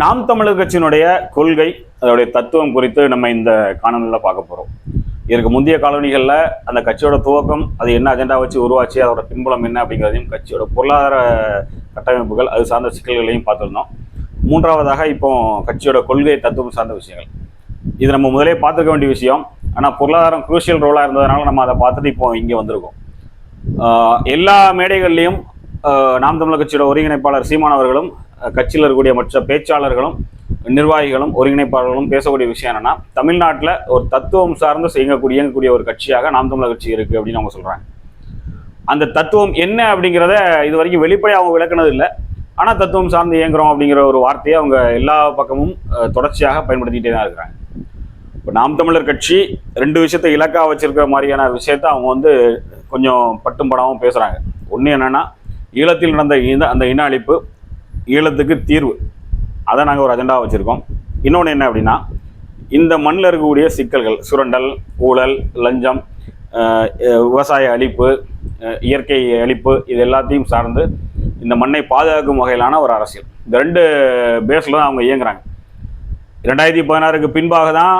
நாம் தமிழர் கட்சியினுடைய கொள்கை அதோடைய தத்துவம் குறித்து நம்ம இந்த காணொலியில் பார்க்க போகிறோம் இதற்கு முந்தைய காலனிகளில் அந்த கட்சியோட துவக்கம் அது என்ன அஜெண்டா வச்சு உருவாச்சு அதோட பின்புலம் என்ன அப்படிங்கிறதையும் கட்சியோட பொருளாதார கட்டமைப்புகள் அது சார்ந்த சிக்கல்களையும் பார்த்துருந்தோம். மூன்றாவதாக இப்போ கட்சியோட கொள்கை தத்துவம் சார்ந்த விஷயங்கள். இது நம்ம முதலே பார்த்துருக்க வேண்டிய விஷயம். ஆனால் பொருளாதாரம் குரூஷியல் ரோலாக இருந்ததுனால நம்ம அதை பார்த்துட்டு இப்போ இங்கே வந்திருக்கோம். எல்லா மேடைகள்லையும் நாம் தமிழர் கட்சியோட ஒருங்கிணைப்பாளர் சீமான் அவர்களும் கட்சியில் இருக்கக்கூடிய மற்ற பேச்சாளர்களும் நிர்வாகிகளும் ஒருங்கிணைப்பாளர்களும் பேசக்கூடிய விஷயம் என்னன்னா தமிழ்நாட்டில் ஒரு தத்துவம் சார்ந்து செய்யக்கூடிய இயங்கக்கூடிய ஒரு கட்சியாக நாம் தமிழர் கட்சி இருக்குது அப்படின்னு அவங்க சொல்கிறாங்க அந்த தத்துவம் என்ன அப்படிங்கிறத இது வரைக்கும் வெளிப்படையாக அவங்க விளக்குனது இல்லை ஆனால் தத்துவம் சார்ந்து இயங்குறோம் அப்படிங்கிற ஒரு வார்த்தையை அவங்க எல்லா பக்கமும் தொடர்ச்சியாக பயன்படுத்திக்கிட்டே தான் இருக்கிறாங்க. இப்போ நாம் தமிழர் கட்சி ரெண்டு விஷயத்தை இலக்காக வச்சுருக்கிற மாதிரியான விஷயத்த அவங்க வந்து கொஞ்சம் பட்டும் படாமல் பேசுகிறாங்க ஒன்று என்னன்னா ஈழத்தில் நடந்த இந்த அந்த இன அழிப்பு ஈழத்துக்கு தீர்வு. அதை நாங்கள் ஒரு அஜெண்டாவை வச்சுருக்கோம். இன்னொன்று என்ன அப்படின்னா இந்த மண்ணில் இருக்கக்கூடிய சிக்கல்கள் சுரண்டல் ஊழல் லஞ்சம் விவசாய அழிப்பு இயற்கை அழிப்பு இது எல்லாத்தையும் சார்ந்து இந்த மண்ணை பாதுகாக்கும் வகையிலான ஒரு அரசியல். இந்த ரெண்டு பேஸில் தான் அவங்க இயங்குறாங்க. ரெண்டாயிரத்தி பதினாறுக்கு பின்பாக தான்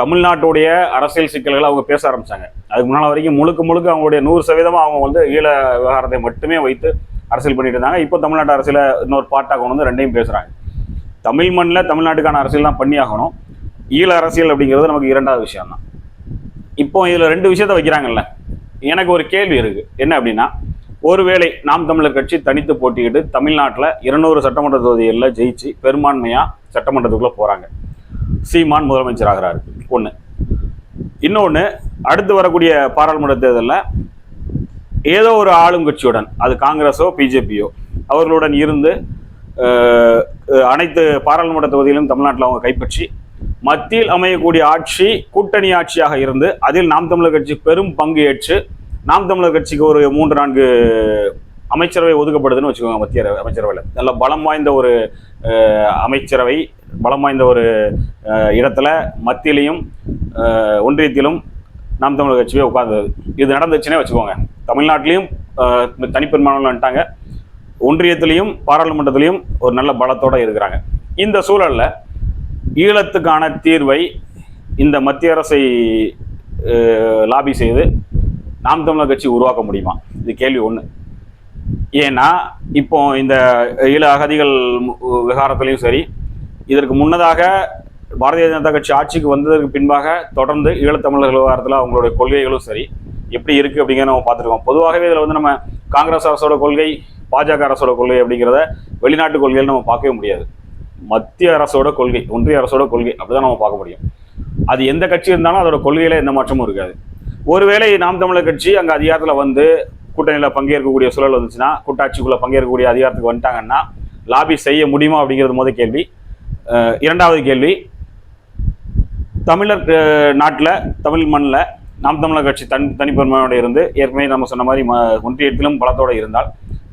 தமிழ்நாட்டுடைய அரசியல் சிக்கல்களை அவங்க பேச ஆரம்பிச்சாங்க. அதுக்கு முன்னால் வரைக்கும் முழுக்க முழுக்க அவங்களுடைய நூறு சதவீதமாக அவங்க வந்து ஈழ விவகாரத்தை மட்டுமே வைத்து அரசியல் பண்ணிட்டு இருந்தாங்க. இப்போ தமிழ்நாட்டு அரசியல இன்னொரு பார்ட்டாக கொண்டு வந்து ரெண்டையும் பேசுகிறாங்க தமிழ் மண்ணில் தமிழ்நாட்டுக்கான அரசியல் தான் பண்ணி ஆகணும். ஈழ அரசியல் அப்படிங்கிறது நமக்கு இரண்டாவது விஷயம் தான் இப்போ இதில் ரெண்டு விஷயத்த வைக்கிறாங்கல்ல. எனக்கு ஒரு கேள்வி இருக்குது என்ன அப்படின்னா ஒருவேளை நாம் தமிழர் கட்சி தனித்து போட்டியிட்டு தமிழ்நாட்டில் இருநூறு சட்டமன்ற தொகுதிகளில் ஜெயிச்சு பெரும்பான்மையாக சட்டமன்றத்துக்குள்ளே போகிறாங்க சீமான் முதலமைச்சராகிறாரு. ஒன்று இன்னொன்று அடுத்து வரக்கூடிய பாராளுமன்ற தேர்தலில் ஏதோ ஒரு ஆளுங்கட்சியுடன் அது காங்கிரஸோ பிஜேபியோ அவர்களுடன் இருந்து அனைத்து பாராளுமன்ற தொகுதியிலும் தமிழ்நாட்டில் அவங்க கைப்பற்றி மத்தியில் அமையக்கூடிய ஆட்சி கூட்டணி ஆட்சியாக இருந்து அதில் நாம் தமிழர் கட்சி பெரும் பங்கு ஏற்று நாம் தமிழர் கட்சிக்கு ஒரு மூன்று நான்கு அமைச்சரவை ஒதுக்கப்படுதுன்னு வச்சுக்கோங்க மத்திய அமைச்சரவையில். நல்ல பலம் வாய்ந்த ஒரு அமைச்சரவை பலம் வாய்ந்த ஒரு இடத்துல மத்தியிலையும் ஒன்றியத்திலும் நாம் தமிழர் கட்சியே உட்கார்ந்தது இது நடந்துச்சுன்னே வச்சுக்கோங்க. தமிழ்நாட்டிலையும் அஹ், வந்துட்டாங்க ஒன்றியத்திலையும் பாராளுமன்றத்திலையும் ஒரு நல்ல பலத்தோடு இருக்கிறாங்க. இந்த சூழலில் ஈழத்துக்கான தீர்வை இந்த மத்திய அரசை லாபி செய்து நாம் தமிழர் கட்சி உருவாக்க முடியுமா? இது கேள்வி ஒன்று ஏன்னா இப்போ இந்த ஈழ அகதிகள் மு- விவகாரத்திலையும் சரி இதற்கு முன்னதாக பாரதிய ஜனதா கட்சி ஆட்சிக்கு வந்ததற்கு பின்பாக தொடர்ந்து ஈழத்தமிழர்கள் விவகாரத்தில் அவங்களுடைய கொள்கைகளும் சரி எப்படி இருக்குது அப்படிங்கிறத நம்ம பார்த்துருக்கோம். பொதுவாகவே இதில் வந்து நம்ம காங்கிரஸ் அரசோட கொள்கை பாஜக அரசோட கொள்கை அப்படிங்கிறத வெளிநாட்டு கொள்கையில் நம்ம பார்க்கவே முடியாது. மத்திய அரசோட கொள்கை ஒன்றிய அரசோட கொள்கை அப்படிதான் நம்ம பார்க்க முடியும். அது எந்த கட்சி இருந்தாலும் அதோட கொள்கையில எந்த மாற்றமும் இருக்காது. ஒருவேளை நாம் தமிழர் கட்சி அங்கே அதிகாரத்தில் வந்து கூட்டணியில் பங்கேற்கக்கூடிய சூழல் வந்துச்சுன்னா கூட்டாட்சிக்குள்ளே பங்கேற்கக்கூடிய அதிகாரத்துக்கு வந்துட்டாங்கன்னா லாபி செய்ய முடியுமா அப்படிங்கிறது முதல் கேள்வி. இரண்டாவது கேள்வி தமிழர் நாட்டில் தமிழ் மண்ணில் நாம் தமிழர் கட்சி தன் தனிப்பெருமையோடு இருந்து ஏற்கனவே நம்ம சொன்ன மாதிரி ம ஒன்றியத்திலும் பலத்தோடு இருந்தால்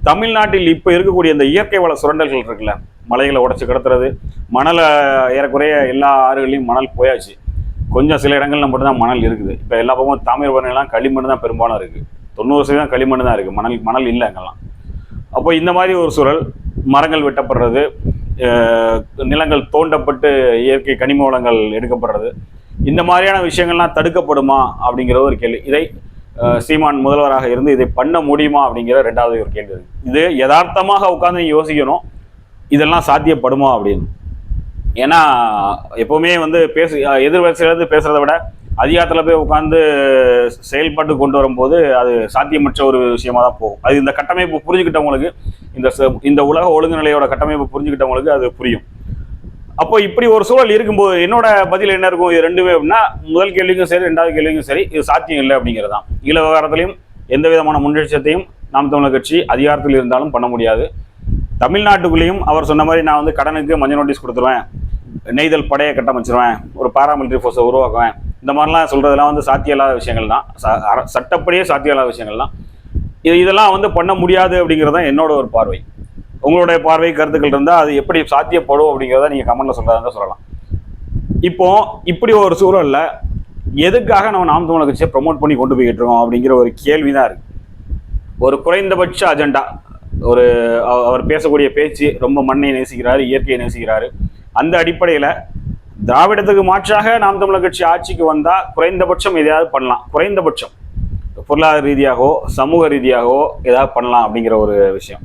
தமிழ்நாட்டில் இப்போ இருக்கக்கூடிய இந்த இயற்கை வள சுரண்டல்கள் இருக்குல்ல மலைகளை உடச்சி கிடத்துறது மணலை ஏறக்குறைய எல்லா ஆறுகளையும் மணல் போயாச்சு. கொஞ்சம் சில இடங்கள்ல மட்டும்தான் மணல் இருக்குது. இப்போ எல்லா பக்கமும் தாமிரபரணிலாம் களிமண் தான் பெரும்பாலும் இருக்குது தொண்ணூறு சதவீதம் களிமண் தான் இருக்குது மணல் மணல் இல்லை அங்கெல்லாம். அப்போ இந்த மாதிரி ஒரு சூழல் மரங்கள் வெட்டப்படுறது நிலங்கள் தோண்டப்பட்டு இயற்கை கனிம வளங்கள் எடுக்கப்படுறது. இந்த மாதிரியான விஷயங்கள்லாம் தடுக்கப்படுமா அப்படிங்கிற ஒரு கேள்வி. இதை சீமான் முதல்வராக இருந்து இதை பண்ண முடியுமா அப்படிங்கிற ரெண்டாவது ஒரு கேள்வி இது யதார்த்தமாக உட்காந்து யோசிக்கணும். இதெல்லாம் சாத்தியப்படுமா அப்படின்னு. ஏன்னா எப்பவுமே வந்து பேசு எதிர்வரிசையிலேருந்து பேசுறதை விட அதிகாரத்தில் போய் உட்காந்து செயல்பாட்டு கொண்டு வரும்போது அது சாத்தியமற்ற ஒரு விஷயமா தான் போகும். அது இந்த கட்டமைப்பு புரிஞ்சுக்கிட்டவங்களுக்கு இந்த இந்த உலக ஒழுங்குநிலையோட கட்டமைப்பு புரிஞ்சுக்கிட்டவங்களுக்கு அது புரியும். அப்போ இப்படி ஒரு சூழல் இருக்கும்போது என்னோட பதில் என்ன இருக்கும்? இது ரெண்டுமே அப்படின்னா முதல் கேள்விக்கும் சரி ரெண்டாவது கேள்விக்கும் சரி இது சாத்தியம் இல்லை அப்படிங்கிறது தான் ஈழ விவகாரத்திலையும் எந்த விதமான முன்னெச்சத்தையும் நாம் தமிழர் கட்சி அதிகாரத்தில் இருந்தாலும் பண்ண முடியாது. தமிழ்நாட்டுக்குள்ளேயும் அவர் சொன்ன மாதிரி நான் வந்து கடனுக்கு மஞ்சள் நோட்டீஸ் கொடுத்துருவேன். நெய்தல் படையை கட்டமைச்சிருவேன். ஒரு பாராமிலிட்டரி ஃபோர்ஸை உருவாக்குவேன். இந்த மாதிரிலாம் சொல்கிறதெல்லாம் வந்து சாத்தியம் இல்லாத விஷயங்கள் தான். ச- சட்டப்படியே சாத்தியம் இல்லாத விஷயங்கள் தான். இது இதெல்லாம் வந்து பண்ண முடியாது அப்படிங்கிறது தான் என்னோட ஒரு பார்வை. உங்களுடைய பார்வை கருத்துக்கள் இருந்தால் அது எப்படி சாத்தியப்படும் அப்படிங்கிறத நீங்கள் கமெண்டில் சொல்கிறதா சொல்லலாம். இப்போ இப்படி ஒரு சூழல்ல எதுக்காக நம்ம நாம் தமிழக கட்சியை ப்ரொமோட் பண்ணி கொண்டு போய்கிட்டு இருக்கோம் அப்படிங்கிற ஒரு கேள்வி தான் இருக்கு. ஒரு குறைந்தபட்ச அஜெண்டா ஒரு அவர் பேசக்கூடிய பேச்சு ரொம்ப மண்ணை நேசிக்கிறாரு இயற்கையை நேசிக்கிறாரு. அந்த அடிப்படையில் திராவிடத்துக்கு மாற்றாக நாம் தமிழர் கட்சி ஆட்சிக்கு வந்தால் குறைந்தபட்சம் எதையாவது பண்ணலாம். குறைந்தபட்சம். பொருளாதார ரீதியாகவோ சமூக ரீதியாகவோ ஏதாவது பண்ணலாம் அப்படிங்கிற ஒரு விஷயம்.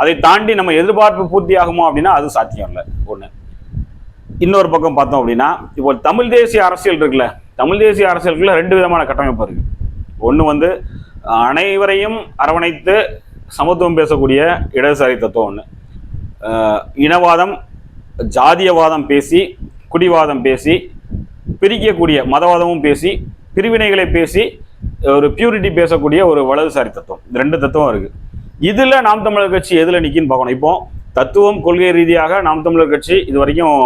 அதை தாண்டி நம்ம எதிர்பார்ப்பு பூர்த்தி ஆகுமோ அப்படின்னா அது சாத்தியம் இல்லை. ஒன்று இன்னொரு பக்கம் பார்த்தோம் அப்படின்னா இப்போ தமிழ் தேசிய அரசியல் இருக்குல்ல. தமிழ் தேசிய அரசியலுக்குள்ள ரெண்டு விதமான கட்டமைப்பு இருக்கு. ஒன்று வந்து அனைவரையும் அரவணைத்து சமத்துவம் பேசக்கூடிய இடதுசாரி தத்துவம் ஒன்று இனவாதம் ஜாதியவாதம் பேசி குடிவாதம் பேசி பிரிக்கக்கூடிய மதவாதமும் பேசி பிரிவினைகளை பேசி ஒரு பியூரிட்டி பேசக்கூடிய ஒரு வலதுசாரி தத்துவம். இந்த ரெண்டு தத்துவம் இருக்கு. இதில் நாம் தமிழர் கட்சி எதில் நிற்கின்னு பார்க்கணும். இப்போ தத்துவம் கொள்கை ரீதியாக நாம் தமிழர் கட்சி இது வரைக்கும்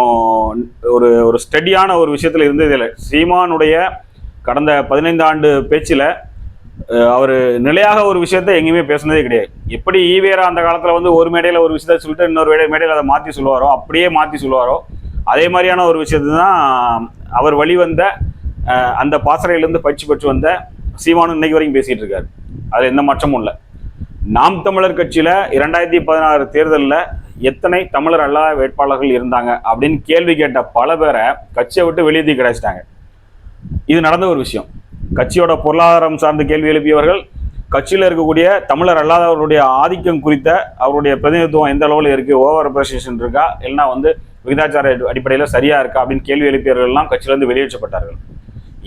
ஒரு ஒரு ஸ்டடியான ஒரு விஷயத்தில் இருந்தது இல்லை. சீமானுடைய கடந்த பதினைந்து ஆண்டு பேச்சில் அவர் நிலையாக ஒரு விஷயத்தை எங்கேயுமே பேசுனதே கிடையாது. எப்படி ஈவேரா அந்த காலத்தில் வந்து ஒரு மேடையில் ஒரு விஷயத்த சொல்லிட்டு இன்னொரு மேடையில் அதை மாற்றி சொல்லுவாரோ அப்படியே மாற்றி சொல்லுவாரோ அதே மாதிரியான ஒரு விஷயத்தை தான் அவர் வழிவந்த அந்த பாசறையிலேருந்து பயிற்சி பெற்று வந்த சீமானு இன்னைக்கு வரைக்கும் பேசிகிட்டு இருக்காரு. அதில் எந்த மாற்றமும் இல்லை. நாம் தமிழர் கட்சியில் இரண்டாயிரத்தி பதினாறு தேர்தலில் எத்தனை தமிழர் அல்லாத வேட்பாளர்கள் இருந்தாங்க அப்படின்னு கேள்வி கேட்ட பல பேரை கட்சியை விட்டு வெளியே கிடைச்சிட்டாங்க. இது நடந்த ஒரு விஷயம். கட்சியோட பொருளாதாரம் சார்ந்த கேள்வி எழுப்பியவர்கள் கட்சியில் இருக்கக்கூடிய தமிழர் அல்லாதவர்களுடைய ஆதிக்கம் குறித்த அவருடைய பிரதிநிதித்துவம் எந்த அளவில் இருக்கு ஓவர் அப்ரிசியேஷன் இருக்கா இல்லைன்னா வந்து விகிதாச்சார அடிப்படையில் சரியா இருக்கா அப்படின்னு கேள்வி எழுப்பியவர்கள்லாம் கட்சியிலிருந்து வெளியேற்றப்பட்டார்கள்.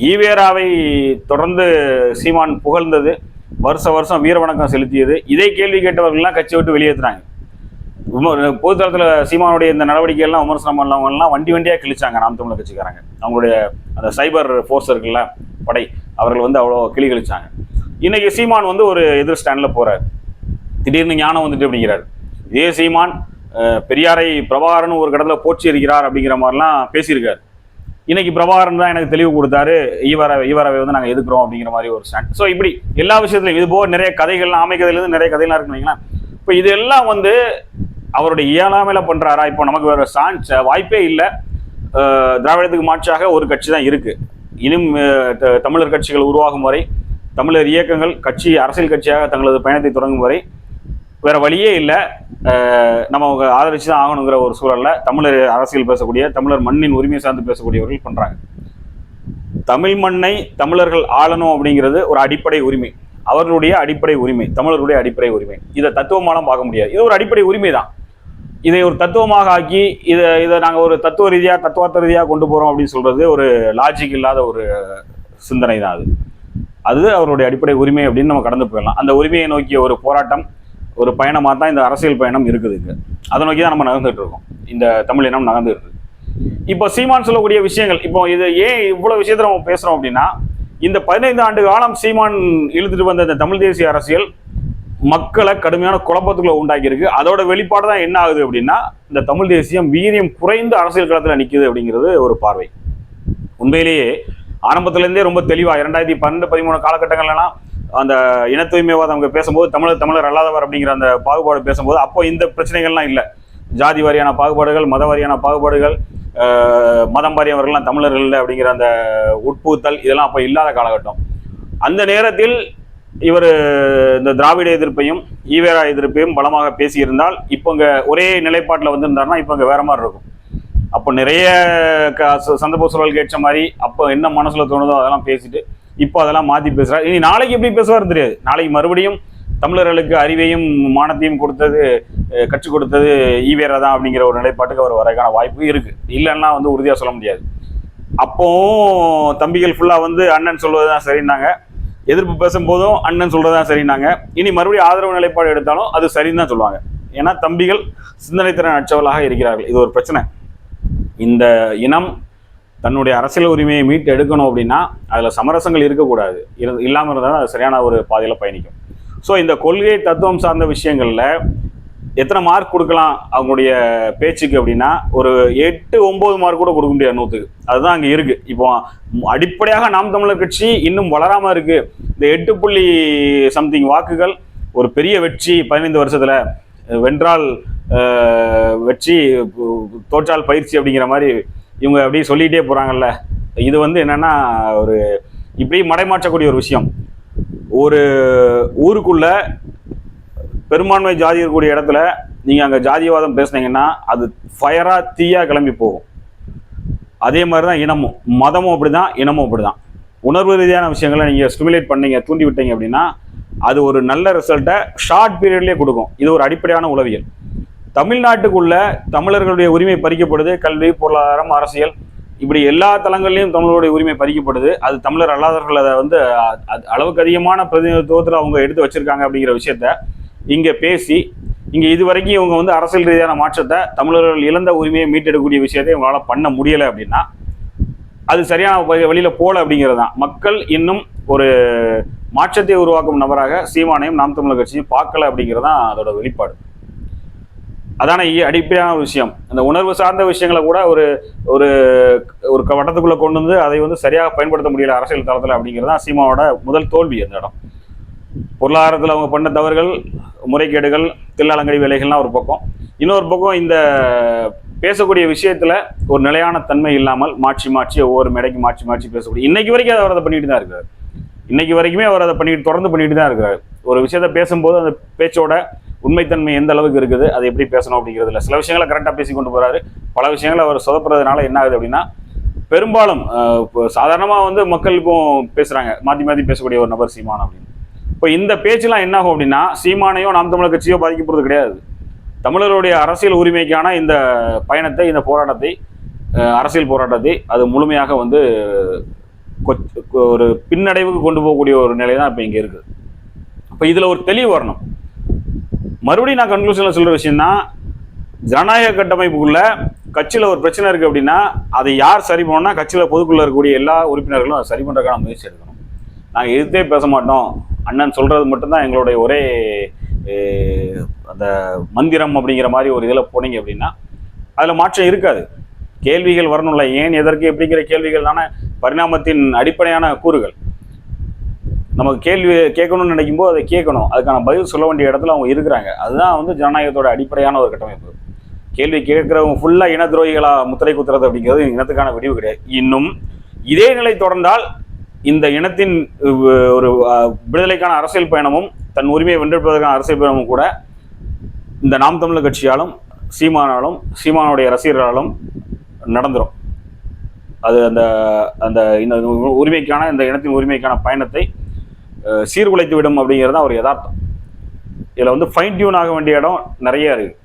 ஈவேராவை தொடர்ந்து சீமான் புகழ்ந்தது வருஷ வருஷம் வீர வணக்கம் செலுத்தியது. இதை கேள்வி கேட்டவர்கள்லாம் கட்சியை விட்டு வெளியேற்றுறாங்க. பொதுத்தளத்தில் சீமானுடைய இந்த நடவடிக்கை எல்லாம் விமர்சனம் பண்ணவங்கலாம் வண்டி வண்டியாக கிழிச்சாங்க நாம் தமிழர் கட்சிக்காரங்க. அவங்களுடைய அந்த சைபர் ஃபோர்ஸ் இருக்குல்ல படை அவர்கள் வந்து அவ்வளோ கிளி கழிச்சாங்க. இன்னைக்கு சீமான் வந்து ஒரு எதிர் ஸ்டாண்டில் போகிறார் திடீர்னு ஞானம் வந்துட்டு அப்படிங்கிறார். இதே சீமான் பெரியாரை பிரபாகரன் ஒரு கடத்தில் போற்றி இருக்கிறார் அப்படிங்கிற மாதிரிலாம் பேசியிருக்காரு. இன்னைக்கு பிரபாகரன் தான் எனக்கு தெளிவு கொடுத்தாரு. ஈவரை ஈவரவை வந்து நாங்கள் எதுக்குறோம் அப்படிங்கிற மாதிரி ஒரு ஸ்டாண்ட் ஸோ இப்படி எல்லா விஷயத்துலையும் இது போக நிறைய கதைகள்லாம் அமைக்கதையிலேருந்து நிறைய கதைகள்லாம் இருக்குன்னு வைங்களேன். இப்போ இது எல்லாம் வந்து அவருடைய இயலாமையில பண்றாரா? இப்போ நமக்கு வேற சான்ஸ் வாய்ப்பே இல்லை. திராவிடத்துக்கு மாற்றாக ஒரு கட்சி தான் இருக்கு. இனியும் த- தமிழர் கட்சிகள் உருவாகும் வரை தமிழர் இயக்கங்கள் கட்சி அரசியல் கட்சியாக தங்களது பயணத்தை தொடங்கும் வரை வேற வழியே இல்லை. நம்ம அவங்க ஆதரிச்சு தான் ஆகணுங்கிற ஒரு சூழலில் தமிழர் அரசியல் பேசக்கூடிய தமிழர் மண்ணின் உரிமை சார்ந்து பேசக்கூடியவர்கள் பண்ணுறாங்க தமிழ் மண்ணை தமிழர்கள் ஆளணும் அப்படிங்கிறது ஒரு அடிப்படை உரிமை. அவர்களுடைய அடிப்படை உரிமை தமிழர்களுடைய அடிப்படை உரிமை. இதை தத்துவமாலாம் பார்க்க முடியாது. இது ஒரு அடிப்படை உரிமை தான். இதை ஒரு தத்துவமாக ஆக்கி இதை இதை நாங்கள் ஒரு தத்துவ ரீதியாக தத்துவார்த்த ரீதியாக கொண்டு போகிறோம் அப்படின்னு சொல்கிறது ஒரு லாஜிக் இல்லாத ஒரு சிந்தனை தான் அது. அது அவருடைய அடிப்படை உரிமை அப்படின்னு நம்ம கடந்து போயிடலாம். அந்த உரிமையை நோக்கிய ஒரு போராட்டம் ஒரு பயணமாக தான் இந்த அரசியல் பயணம் இருக்குது அதை நோக்கி தான் நம்ம நகர்ந்துட்டு இருக்கோம். இந்த தமிழ் இனம் நகர்ந்துட்டு இப்போ சீமான் சொல்லக்கூடிய விஷயங்கள் இப்போ இது ஏன் இவ்வளோ விஷயத்தில் நம்ம பேசுகிறோம் அப்படின்னா இந்த பதினைந்து ஆண்டு காலம் சீமான் இழுத்துட்டு வந்த இந்த தமிழ் தேசிய அரசியல் மக்களை கடுமையான குழப்பத்துக்குள்ள உண்டாக்கியிருக்கு. அதோட வெளிப்பாடு தான் என்ன ஆகுது அப்படின்னா இந்த தமிழ் தேசியம் வீரியம் குறைந்து அரசியல் களத்தில் நிற்கிது அப்படிங்கிறது ஒரு பார்வை. உண்மையிலேயே ஆரம்பத்துலேருந்தே ரொம்ப தெளிவாக இரண்டாயிரத்தி பன்னெண்டு பதிமூணு காலகட்டங்கள்லாம் அந்த இன தூய்மைவாதம் அவங்க பேசும்போது தமிழர் தமிழர் அல்லாதவர் அப்படிங்கிற அந்த பாகுபாடு பேசும்போது அப்போ இந்த பிரச்சனைகள்லாம் இல்லை. ஜாதி வாரியான பாகுபாடுகள் மத வாரியான பாகுபாடுகள் மதம் வாரியவர்கள்லாம் தமிழர்கள் இல்லை அப்படிங்கிற அந்த உட்புகுத்தல் இதெல்லாம் அப்போ இல்லாத காலகட்டம். அந்த நேரத்தில் இவர் இந்த திராவிட எதிர்ப்பையும் ஈவேரா எதிர்ப்பையும் பலமாக பேசியிருந்தால் இப்போ இங்கே ஒரே நிலைப்பாட்டில் வந்திருந்தாருன்னா இப்போ இங்கே வேற மாதிரி இருக்கும். அப்போ நிறைய சந்தர்ப்ப சூழலுக்கு ஏற்ற மாதிரி அப்போ என்ன மனசுல தோணுதோ அதெல்லாம் பேசிட்டு இப்போ அதெல்லாம் மாத்தி பேசுறாரு இனி நாளைக்கு எப்படி பேசுவார் தெரியாது. நாளைக்கு மறுபடியும் தமிழர்களுக்கு அறிவையும் மானத்தையும் கொடுத்தது கற்றுக் கொடுத்தது ஈவேரா தான் அப்படிங்கிற ஒரு நிலைப்பாட்டுக்கு அவர் வரக்கான வாய்ப்பு இருக்கு. இல்லைன்னா வந்து உறுதியாக சொல்ல முடியாது. அப்போவும் தம்பிகள் ஃபுல்லாக வந்து அண்ணன் சொல்வது தான் சரின்னாங்க. எதிர்ப்பு பேசும்போதும் அண்ணன் சொல்றது தான் சரின்னாங்க. இனி மறுபடியும் ஆதரவு நிலைப்பாடு எடுத்தாலும் அது சரின்னு தான் சொல்லுவாங்க. ஏன்னா தம்பிகள் சிந்தனை திறன் அற்றவர்களாக இருக்கிறார்கள். இது ஒரு பிரச்சனை. இந்த இனம் தன்னுடைய அரசியல் உரிமையை மீட்டு எடுக்கணும் அப்படின்னா அதில் சமரசங்கள் இருக்கக்கூடாது. இரு- இல்லாமல் இருந்தால் அது சரியான ஒரு பாதையில் பயணிக்கும். ஸோ இந்த கொள்கை தத்துவம் சார்ந்த விஷயங்களில் எத்தனை மார்க் கொடுக்கலாம் அவங்களுடைய பேச்சுக்கு அப்படின்னா ஒரு எட்டு ஒம்பது மார்க் கூட கொடுக்க முடியாது நூற்றுக்கு அதுதான் அங்கே இருக்குது இப்போ அடிப்படையாக நாம் தமிழர் கட்சி இன்னும் வளராமல் இருக்குது இந்த எட்டு புள்ளி சம்திங் வாக்குகள் ஒரு பெரிய வெற்றி பதினைந்து வருஷத்தில் வென்றால் வெற்றி தோற்றால் பயிற்சி அப்படிங்கிற மாதிரி இவங்க அப்படியே சொல்லிகிட்டே போகிறாங்கல்ல இது வந்து என்னென்னா ஒரு இப்படி மடைமாற்றக்கூடிய ஒரு விஷயம். ஒரு ஊருக்குள்ள பெரும்பான்மை ஜாதி இருக்கக்கூடிய இடத்துல நீங்கள் அங்கே ஜாதிவாதம் பேசுனீங்கன்னா அது ஃபயராக தீயாக கிளம்பி போகும். அதே மாதிரி தான் இனமும். மதமும் அப்படி தான் இனமும் அப்படி தான் உணர்வு ரீதியான விஷயங்களை நீங்கள் ஸ்டிமுலேட் பண்ணீங்க தூண்டி விட்டீங்க அப்படின்னா அது ஒரு நல்ல ரிசல்ட்டை ஷார்ட் பீரியட்லேயே கொடுக்கும். இது ஒரு அடிப்படையான உளவியல். தமிழ்நாட்டுக்குள்ள தமிழர்களுடைய உரிமை பறிக்கப்படுது. கல்வி பொருளாதாரம் அரசியல் இப்படி எல்லா தளங்கள்லையும் தமிழருடைய உரிமை பறிக்கப்படுது. அது தமிழர் அல்லாதவர்கள் அதை வந்து அளவுக்கு அதிகமான பிரதிநிதித்துவத்தில் அவங்க எடுத்து வச்சிருக்காங்க அப்படிங்கிற விஷயத்த இங்கே பேசி இங்கே இது வரைக்கும் இவங்க வந்து அரசியல் ரீதியான மாற்றத்தை தமிழர்கள் இழந்த உரிமையை மீட்டெடுக்கக்கூடிய விஷயத்தை இவங்களால் பண்ண முடியலை அப்படின்னா அது சரியான வழியில் போல அப்படிங்கிறது தான். மக்கள் இன்னும் ஒரு மாற்றத்தை உருவாக்கும் நபராக சீமானையும் நாம் தமிழர் கட்சியும் பார்க்கல அப்படிங்கிறது தான் அதோட வெளிப்பாடு. அதான இ- அடிப்படையான ஒரு விஷயம். அந்த உணர்வு சார்ந்த விஷயங்களை கூட ஒரு ஒரு ஒரு க- கொண்டு வந்து அதை வந்து சரியாக பயன்படுத்த முடியல அரசியல் தளத்தில் அப்படிங்கிறது தான் சீமாவோட முதல் தோல்வி அந்த இடம். பொருளாதாரத்தில் அவங்க பண்ண தவறுகள் முறைகேடுகள் தில்லாலங்கடி வேலைகள்லாம் ஒரு பக்கம். இன்னொரு பக்கம் இந்த பேசக்கூடிய விஷயத்துல ஒரு நிலையான தன்மை இல்லாமல் மாற்றி மாற்றி ஒவ்வொரு மேடைக்கு மாற்றி மாற்றி பேசக்கூடிய இன்னைக்கு வரைக்கும் அவர் அதை பண்ணிட்டு தான் இருக்காரு. இன்னைக்கு வரைக்குமே அவர் அதை பண்ணிட்டு தொடர்ந்து பண்ணிட்டு தான் இருக்கிறார் ஒரு விஷயத்த பேசும்போது அந்த பேச்சோட உண்மைத்தன்மை எந்த அளவுக்கு இருக்குது அதை எப்படி பேசணும் அப்படிங்கிறது இல்லை. சில விஷயங்களை கரெக்டாக பேசி கொண்டு போறாரு. பல விஷயங்களை அவர் சொதப்புறதுனால என்ன ஆகுது அப்படின்னா பெரும்பாலும் இப்போ சாதாரணமாக வந்து மக்கள் இப்போ பேசுறாங்க. மாற்றி மாற்றி பேசக்கூடிய ஒரு நபர் சீமான் அப்படின்னு. இப்போ இந்த பேச்செல்லாம் என்ன ஆகும் அப்படின்னா சீமானையோ நாம் தமிழர் கட்சியோ பாதிக்கப்படுறது கிடையாது. தமிழருடைய அரசியல் உரிமைக்கான இந்த பயணத்தை இந்த போராட்டத்தை அரசியல் போராட்டத்தை அது முழுமையாக வந்து கொச்- ஒரு பின்னடைவுக்கு கொண்டு போகக்கூடிய ஒரு நிலை தான் இப்போ இங்கே இருக்குது இப்போ இதில் ஒரு தெளிவு வரணும். மறுபடியும் நான் கன்க்ளூஷனில் சொல்கிற விஷயம்னா ஜனநாயக கட்டமைப்புக்குள்ள கட்சியில் ஒரு பிரச்சனை இருக்குது அப்படின்னா அதை யார் சரி பண்ணணும்னா கட்சியில் பொதுக்குள்ளே இருக்கக்கூடிய எல்லா உறுப்பினர்களும் அதை சரி பண்ணுறதுக்கான முயற்சி எடுக்கணும். நாங்கள் எதிர்த்தே பேச மாட்டோம். அண்ணன் சொல்கிறது மட்டும்தான் எங்களுடைய ஒரே அந்த மந்திரம் அப்படிங்கிற மாதிரி ஒரு இதில் போனீங்க அப்படின்னா அதில் மாற்றம் இருக்காது. கேள்விகள் வரணும்ல. ஏன் எதற்கு எப்படிங்கிற கேள்விகள் தானே பரிணாமத்தின் அடிப்படையான கூறுகள். நமக்கு கேள்வி கேட்கணும்னு நினைக்கும் போது அதை கேட்கணும். அதுக்கான பதில் சொல்ல வேண்டிய இடத்துல அவங்க இருக்கிறாங்க. அதுதான் வந்து ஜனநாயகத்தோட அடிப்படையான ஒரு கட்டமைப்பு. கேள்வி கேட்குறவங்க ஃபுல்லாக இன துரோகிகளாக முத்திரை குத்துறது அப்படிங்கிறது இனத்துக்கான விடிவு கிடையாது. இன்னும் இதே நிலை தொடர்ந்தால் இந்த இனத்தின் ஒரு விடுதலைக்கான அரசியல் பயணமும் தன் உரிமையை வென்றெடுப்பதற்கான அரசியல் பிரமும் கூட இந்த நாம் தமிழர் கட்சியாலும் சீமானாலும் சீமானுடைய ரசிகர்களாலும் நடந்துடும் அது அந்த அந்த இந்த உரிமைக்கான இந்த இனத்தின் உரிமைக்கான பயணத்தை சீர்குலைத்து விடும் அப்படிங்கிறது தான் ஒரு யதார்த்தம். இதில் வந்து ஃபைன் டியூன் ஆக வேண்டிய இடம் நிறைய இருக்குது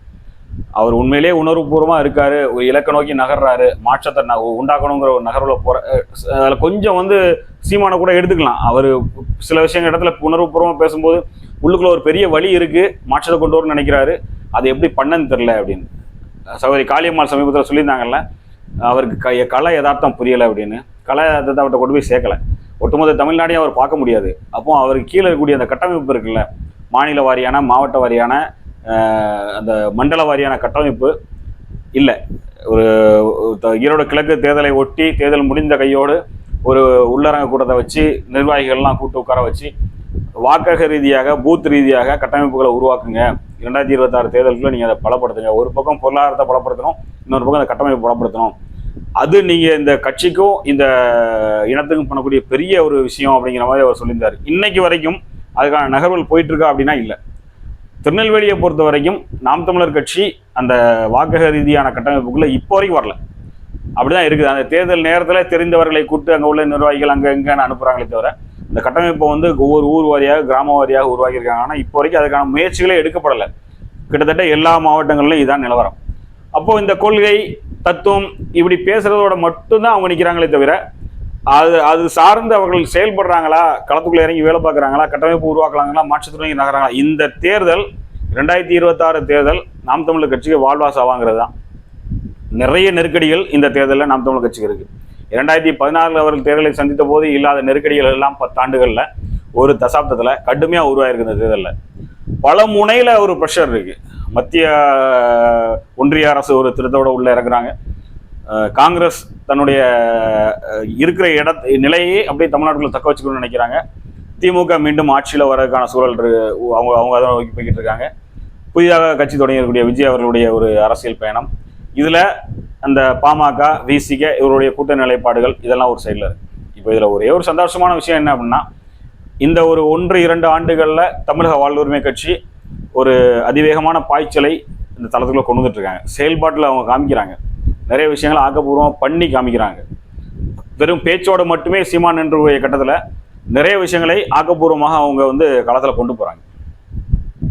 அவர் உண்மையிலேயே உணர்வுபூர்வமாக இருக்காரு. ஒரு இலக்க நோக்கி நகர்றாரு. மாற்றத்தை ந- உண்டாக்கணுங்கிற ஒரு நகர்வில் போகிற அதில் கொஞ்சம் வந்து சீமானை கூட எடுத்துக்கலாம். அவர் சில விஷயங்கள் இடத்துல உணர்வுபூர்வமாக பேசும்போது உள்ளுக்குள்ள ஒரு பெரிய வழி இருக்குது மாற்றத்தை கொண்டு வரணும்னு நினைக்கிறாரு. அது எப்படி பண்ணன்னு தெரில அப்படின்னு. சகோதரி காளியம்மாள் சமீபத்தில் சொல்லியிருந்தாங்கல்ல அவருக்கு க கலை யதார்த்தம் புரியலை அப்படின்னு. கலை யதார்த்தத்தை அவர்கிட்ட கொண்டு போய் சேர்க்கல. ஒட்டுமொத்த தமிழ்நாடையும் அவர் பார்க்க முடியாது. அப்போ அவருக்கு கீழே இருக்கக்கூடிய அந்த கட்டமைப்பு இருக்குல்ல மாநில வாரியான மாவட்ட வாரியான அந்த மண்டல வாரியான கட்டமைப்பு இல்லை. ஒரு த- ஈரோடு கிழக்கு தேர்தலை ஒட்டி தேர்தல் முடிந்த கையோடு ஒரு உள்ளரங்க கூட்டத்தை வச்சு நிர்வாகிகள்லாம் கூட்டு உட்கார வச்சு வாக்கக ரீதியாக பூத் ரீதியாக கட்டமைப்புகளை உருவாக்குங்க. இரண்டாயிரத்தி இருபத்தாறு தேர்தலுக்குள்ள நீங்கள் அதை பலப்படுத்துங்க. ஒரு பக்கம் பொருளாதாரத்தை பலப்படுத்தணும் இன்னொரு பக்கம் அந்த கட்டமைப்பு பலப்படுத்தணும். அது நீங்கள் இந்த கட்சிக்கும் இந்த இனத்துக்கும் பண்ணக்கூடிய பெரிய ஒரு விஷயம் அப்படிங்கிற மாதிரி அவர் சொல்லியிருந்தார். இன்னைக்கு வரைக்கும் அதுக்கான நகர்வுகள் போயிட்டு இருக்கா அப்படின்னா இல்லை. திருநெல்வேலியை பொறுத்த வரைக்கும் நாம் தமிழர் கட்சி அந்த வாக்கக ரீதியான கட்டமைப்புக்குள்ளே இப்போ வரைக்கும் வரல. அப்படிதான் இருக்குது. அந்த தேர்தல் நேரத்தில் தெரிந்தவர்களை கூப்பிட்டு அங்கே உள்ள நிர்வாகிகள் அங்கே எங்கன்னு அனுப்புகிறாங்களே தவிர இந்த கட்டமைப்பை வந்து ஒவ்வொரு ஊர் வாரியாக கிராம வாரியாக உருவாக்கியிருக்காங்க. ஆனால் இப்போ வரைக்கும் அதுக்கான முயற்சிகளே எடுக்கப்படலை. கிட்டத்தட்ட எல்லா மாவட்டங்களிலும் இதுதான் நிலவரம். அப்போது இந்த கொள்கை தத்துவம் இப்படி பேசுறதோட மட்டும்தான் அவங்க நிற்கிறாங்களே தவிர அது அது சார்ந்து அவர்கள் செயல்படுறாங்களா களத்துக்குள்ள இறங்கி வேலை பார்க்குறாங்களா கட்டமைப்பு உருவாக்குறாங்களா மாற்றத்துறை நகராங்களா இந்த தேர்தல் ரெண்டாயிரத்தி இருபத்தாறு தேர்தல் நாம் தமிழர் கட்சிக்கு வாழ்வாஸ் ஆவாங்கிறது தான். நிறைய நெருக்கடிகள் இந்த தேர்தலில் நாம் தமிழர் கட்சிக்கு இருக்குது இரண்டாயிரத்தி பதினாறில் அவர்கள் தேர்தலை சந்தித்த போது இல்லாத நெருக்கடிகள் எல்லாம் பத்தாண்டுகளில் ஒரு தசாப்தத்தில் கடுமையாக உருவாயிருக்கு இந்த தேர்தலில். பல முனையில் ஒரு ப்ரெஷர் இருக்குது மத்திய ஒன்றிய அரசு ஒரு திருத்தோட உள்ளே இறங்குறாங்க. காங்கிரஸ் தன்னுடைய இருக்கிற இட நிலையை அப்படியே தமிழ்நாட்டுக்குள்ள தக்க வச்சுக்கணும்னு நினைக்கிறாங்க. திமுக மீண்டும் ஆட்சியில் வரதுக்கான சூழல் இருக்கு. அவங்க அவங்க அதை நோக்கி போய்கிட்டு இருக்காங்க. புதிதாக கட்சி தொடங்கியிருக்கக்கூடிய விஜய் அவர்களுடைய ஒரு அரசியல் பயணம். இதில் அந்த பாமக விசிக இவருடைய கூட்டணி நிலைப்பாடுகள் இதெல்லாம் ஒரு சைடில் இருக்கு. இப்போ இதில் ஒரே ஒரு சந்தோஷமான விஷயம் என்ன அப்படின்னா இந்த ஒரு ஒன்று இரண்டு ஆண்டுகளில் தமிழக வாழ்வுரிமை கட்சி ஒரு அதிவேகமான பாய்ச்சலை இந்த தளத்துக்குள்ளே கொண்டு வந்துட்டு இருக்காங்க. செயல்பாட்டில் அவங்க காமிக்கிறாங்க. நிறைய விஷயங்களை ஆக்கப்பூர்வமாக பண்ணி காமிக்கிறாங்க. வெறும் பேச்சோட மட்டுமே சீமான் என்ற கட்டத்தில் நிறைய விஷயங்களை ஆக்கப்பூர்வமாக அவங்க வந்து களத்தில் கொண்டு போகிறாங்க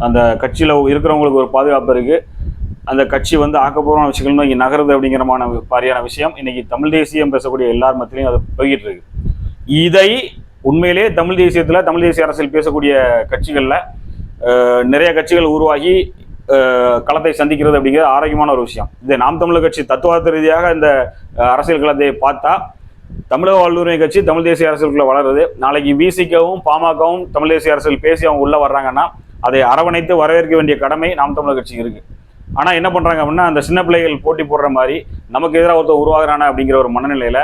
அந்த கட்சியில் இருக்கிறவங்களுக்கு ஒரு பாதுகாப்பு இருக்குது அந்த கட்சி வந்து ஆக்கப்பூர்வமான விஷயங்கள் இங்கே நகருது அப்படிங்கிறமான மாதிரியான விஷயம். இன்னைக்கு தமிழ் தேசியம் பேசக்கூடிய எல்லார் மத்தியிலையும் அது போய்கிட்டு இருக்கு. இதை உண்மையிலே தமிழ் தேசியத்தில் தமிழ் தேசிய அரசியல் பேசக்கூடிய கட்சிகளில் நிறைய கட்சிகள் உருவாகி களத்தை சந்திக்கிறது அப்படிங்கிறது ஆரோக்கியமான ஒரு விஷயம். இது நாம் தமிழர் கட்சி தத்துவார்த்த ரீதியாக இந்த அரசியல் களத்தை பார்த்தா தமிழக வல்லுரிமை கட்சி தமிழ் தேசிய அரசியலுக்குள்ள வளருது நாளைக்கு விசிக்கவும் பாமகவும் தமிழ் தேசிய அரசியல் பேசி அவங்க உள்ள வர்றாங்கன்னா அதை அரவணைத்து வரவேற்க வேண்டிய கடமை நாம் தமிழர் கட்சிக்கு இருக்கு. ஆனா என்ன பண்றாங்க அப்படின்னா அந்த சின்ன பிள்ளைகள் போட்டி போடுற மாதிரி நமக்கு எதிராக ஒருத்தர் உருவாகிறானா அப்படிங்கிற ஒரு மனநிலையில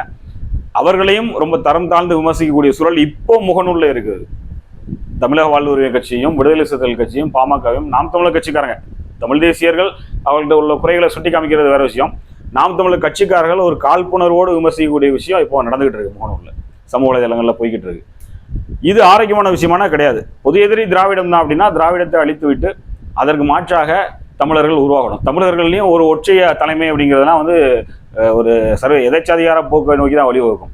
அவர்களையும் ரொம்ப தரம் தாழ்ந்து விமர்சிக்கக்கூடிய சூழல் இப்போ முகநூல்ல இருக்குது. தமிழக வாழ்வுரிமை கட்சியும் விடுதலை சிறுத்தைகள் கட்சியும் பாமகவும் நாம் தமிழர் கட்சிக்காரங்க. தமிழ் தேசியர்கள் அவர்கள்ட்ட உள்ள குறைகளை சுட்டி காமிக்கிறது வேற விஷயம். நாம் தமிழர் கட்சிக்காரர்கள் ஒரு காழ்ப்புணர்வோடு விமர்சிக்கக்கூடிய விஷயம் இப்போ நடந்துகிட்டு இருக்கு முகநூலில். சமூக வலைதளங்களில் போய்கிட்டு இருக்கு. இது ஆரோக்கியமான விஷயமான கிடையாது. பொது எதிரி திராவிடம் தான் அப்படின்னா திராவிடத்தை அழித்து விட்டு அதற்கு மாற்றாக தமிழர்கள் உருவாகணும். தமிழர்கள்லையும் ஒரு ஒற்றைய தலைமை அப்படிங்கிறதுலாம் வந்து ஒரு சர்வ எதேச்சாதிகார போக்கை நோக்கி தான் வழிவகுக்கும்.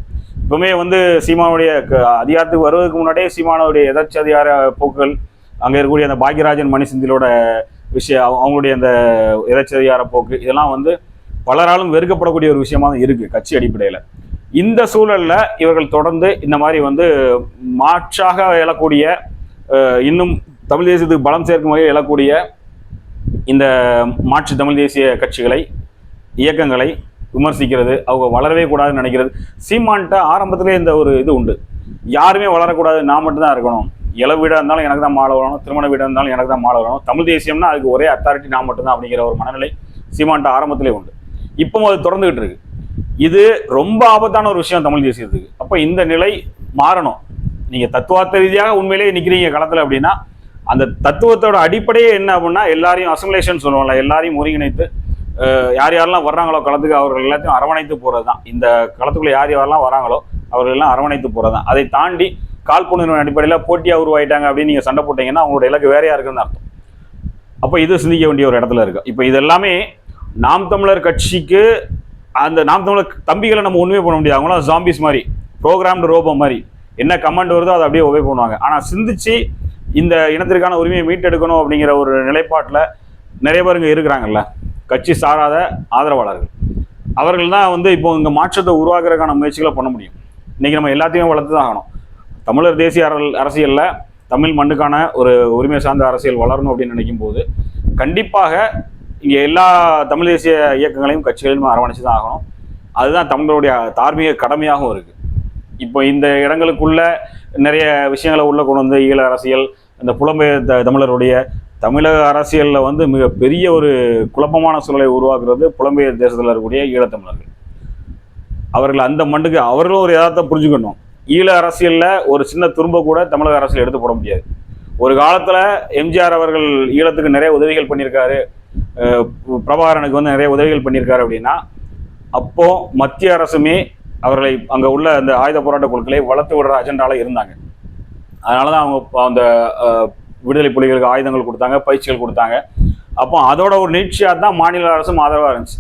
இப்பவுமே வந்து சீமானுடைய க- அதிகாரத்துக்கு வருவதற்கு முன்னாடியே சீமானுடைய எதேச்சாதிகார போக்குகள் அங்கே இருக்கக்கூடிய அந்த பாக்யராஜன் மணிசிந்திலோட விஷயம் அவங்களுடைய அந்த எதேச்சாதிகார போக்கு இதெல்லாம் வந்து பலராலும் வெறுக்கப்படக்கூடிய ஒரு விஷயமா தான் இருக்குது கட்சி அடிப்படையில். இந்த சூழலில் இவர்கள் தொடர்ந்து இந்த மாதிரி வந்து மாற்றாக எழக்கூடிய இன்னும் தமிழ் தேசியத்துக்கு பலம் சேர்க்கும் வகையில் எழக்கூடிய இந்த மாற்று தமிழ் தேசிய கட்சிகளை இயக்கங்களை விமர்சிக்கிறது அவங்க வளரவே கூடாதுன்னு நினைக்கிறது. சீமான்ட்ட ஆரம்பத்திலே இந்த ஒரு இது உண்டு. யாருமே வளரக்கூடாது நான் மட்டும்தான் இருக்கணும். இளவு வீடாக இருந்தாலும் எனக்கு தான் மாலை வரணும் திருமண வீடாக இருந்தாலும் எனக்கு தான் மாலை வரணும் தமிழ் தேசியம்னா அதுக்கு ஒரே அத்தாரிட்டி நான் மட்டும்தான் அப்படிங்கிற ஒரு மனநிலை சீமான்ட்ட ஆரம்பத்திலே உண்டு. இப்போ அது தொடர்ந்துகிட்டு இருக்கு. இது ரொம்ப ஆபத்தான ஒரு விஷயம் தமிழ் தேசியத்துக்கு. அப்போ இந்த நிலை மாறணும். நீங்கள் தத்துவார்த்த ரீதியாக உண்மையிலேயே நிற்கிறீங்க களத்தில் அப்படின்னா அந்த தத்துவத்தோட அடிப்படையே என்ன அப்படின்னா எல்லாரையும் அசமிலேஷன் சொல்லுவோம்ல எல்லாரையும் ஒருங்கிணைத்து யார் யாரெல்லாம் வர்றாங்களோ களத்துக்கு அவர்கள் எல்லாத்தையும் அரவணைத்து போகிறது தான் இந்த களத்துக்குள்ள யார் யாரெல்லாம் வராங்களோ அவர்கள் எல்லாம் அரவணைத்து போகிறது தான் அதை தாண்டி காழ்ப்புணர்வு அடிப்படையில் போட்டியாக உருவாயிட்டாங்க அப்படின்னு நீங்கள் சண்டை போட்டீங்கன்னா அவங்களோட இலக்கு வேறையாக இருக்குன்னு அர்த்தம். அப்போ இது சிந்திக்க வேண்டிய ஒரு இடத்துல இருக்குது இப்போ இது எல்லாமே நாம் தமிழர் கட்சிக்கு அந்த நாம் தமிழர் தம்பிகளை நம்ம ஒன்றுமே பண்ண முடியாது. அவங்களாம் ஜாம்பிஸ் மாதிரி ப்ரோக்ராம்டு ரோபோ மாதிரி. என்ன கமெண்ட் வருதோ அதை அப்படியே ஒபே பண்ணுவாங்க. ஆனால் சிந்திச்சு இந்த இனத்திற்கான உரிமையை மீட்டெடுக்கணும் அப்படிங்கிற ஒரு நிலைப்பாட்டில் நிறைய பேர் இங்கே இருக்கிறாங்கல்ல. கட்சி சாராத ஆதரவாளர்கள். அவர்கள் தான் வந்து இப்போ இங்கே மாற்றத்தை உருவாக்குறதுக்கான முயற்சிகளை பண்ண முடியும். இன்றைக்கி நம்ம எல்லாத்தையும் வளர்த்து தான் ஆகணும். தமிழர் தேசிய அரசியலில் தமிழ் மண்ணுக்கான ஒரு உரிமை சார்ந்த அரசியல் வளரணும் அப்படின்னு நினைக்கும் போது கண்டிப்பாக இங்கே எல்லா தமிழ் தேசிய இயக்கங்களையும் கட்சிகளையும் அரவணைச்சு தான் ஆகணும். அதுதான் தமிழருடைய தார்மீக கடமையாகவும் இருக்குது இப்போ இந்த இடங்களுக்குள்ள நிறைய விஷயங்களை உள்ள கொண்டு வந்து ஈழ அரசியல் இந்த புலம்பெயர் த- தமிழருடைய தமிழக அரசியலில் வந்து மிக பெரிய ஒரு குழப்பமான சூழலை உருவாக்குறது புலம்பெயர் தேசத்தில் இருக்கக்கூடிய ஈழத்தமிழர்கள் அவர்கள் அந்த மண்டுக்கு அவர்களும் ஒரு யதார்த்தம் புரிஞ்சுக்கணும். ஈழ அரசியலில் ஒரு சின்ன துரும்ப கூட தமிழக அரசியல் எடுத்து போட முடியாது. ஒரு காலத்தில் எம்ஜிஆர் அவர்கள் ஈழத்துக்கு நிறைய உதவிகள் பண்ணியிருக்காரு. பிரபாகரனுக்கு வந்து நிறைய உதவிகள் பண்ணியிருக்காரு அப்படின்னா அப்போ மத்திய அரசுமே அவர்களை அங்கே உள்ள அந்த ஆயுத போராட்ட குழுக்களை வளர்த்து விடுற அஜெண்டாவில் இருந்தாங்க. அதனாலதான் அவங்க அந்த விடுதலை புலிகளுக்கு ஆயுதங்கள் கொடுத்தாங்க பயிற்சிகள் கொடுத்தாங்க. அப்போ அதோட ஒரு நீட்சியாக தான் மாநில அரசும் ஆதரவாக இருந்துச்சு.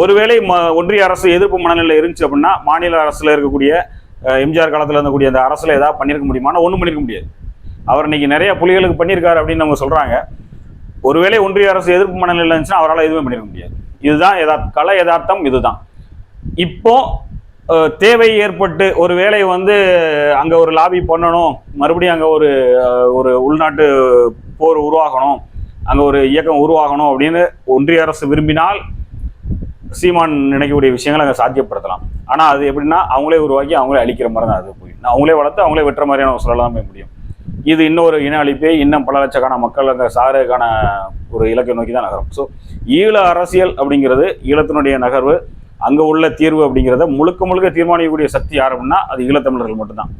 ஒருவேளை ம ஒன்றிய அரசு எதிர்ப்பு மனநிலை இருந்துச்சு அப்படின்னா மாநில அரசில் இருக்கக்கூடிய எம்ஜிஆர் காலத்தில் இருந்தக்கூடிய அந்த அரசில் ஏதாவது பண்ணியிருக்க முடியுமானா ஒன்றும் பண்ணியிருக்க முடியாது. அவர் இன்னைக்கு நிறைய புலிகளுக்கு பண்ணியிருக்காரு அப்படின்னு அவங்க சொல்கிறாங்க ஒருவேளை ஒன்றிய அரசு எதிர்ப்பு மனநிலை இருந்துச்சுன்னா அவரால் எதுவுமே பண்ணியிருக்க முடியாது. இதுதான் யதார்த்த கலை யதார்த்தம் இதுதான். இப்போ தேவை ஏற்பட்டு ஒரு வேலை வந்து அங்கே ஒரு லாபி பண்ணணும் மறுபடியும் அங்கே ஒரு ஒரு உள்நாட்டு போர் உருவாகணும் அங்கே ஒரு இயக்கம் உருவாகணும் அப்படின்னு ஒன்றிய அரசு விரும்பினால் சீமான் நினைக்கக்கூடிய விஷயங்களை அங்கே சாத்தியப்படுத்தலாம். ஆனால் அது எப்படின்னா அவங்களே உருவாக்கி அவங்களே அழிக்கிற மாதிரி தான் அது போய். அவங்களே வளர்த்து அவங்களே வெட்டுற மாதிரியான ஒரு சொல்லலாம் போய் முடியும். இது இன்னொரு இன அழிப்பே இன்னும் பல லட்சக்கான மக்கள் அங்கே சாருக்கான ஒரு இலக்கை நோக்கி தான் நகரும். ஸோ ஈழ அரசியல் அப்படிங்கிறது ஈழத்தினுடைய நகர்வு. அங்கே உள்ள தீர்வு அப்படிங்கிறத முழுக்க முழுக்க தீர்மானிக்கக்கூடிய சக்தி யார் அப்படின்னா அது ஈழத்தமிழர்கள் மட்டும்தான்.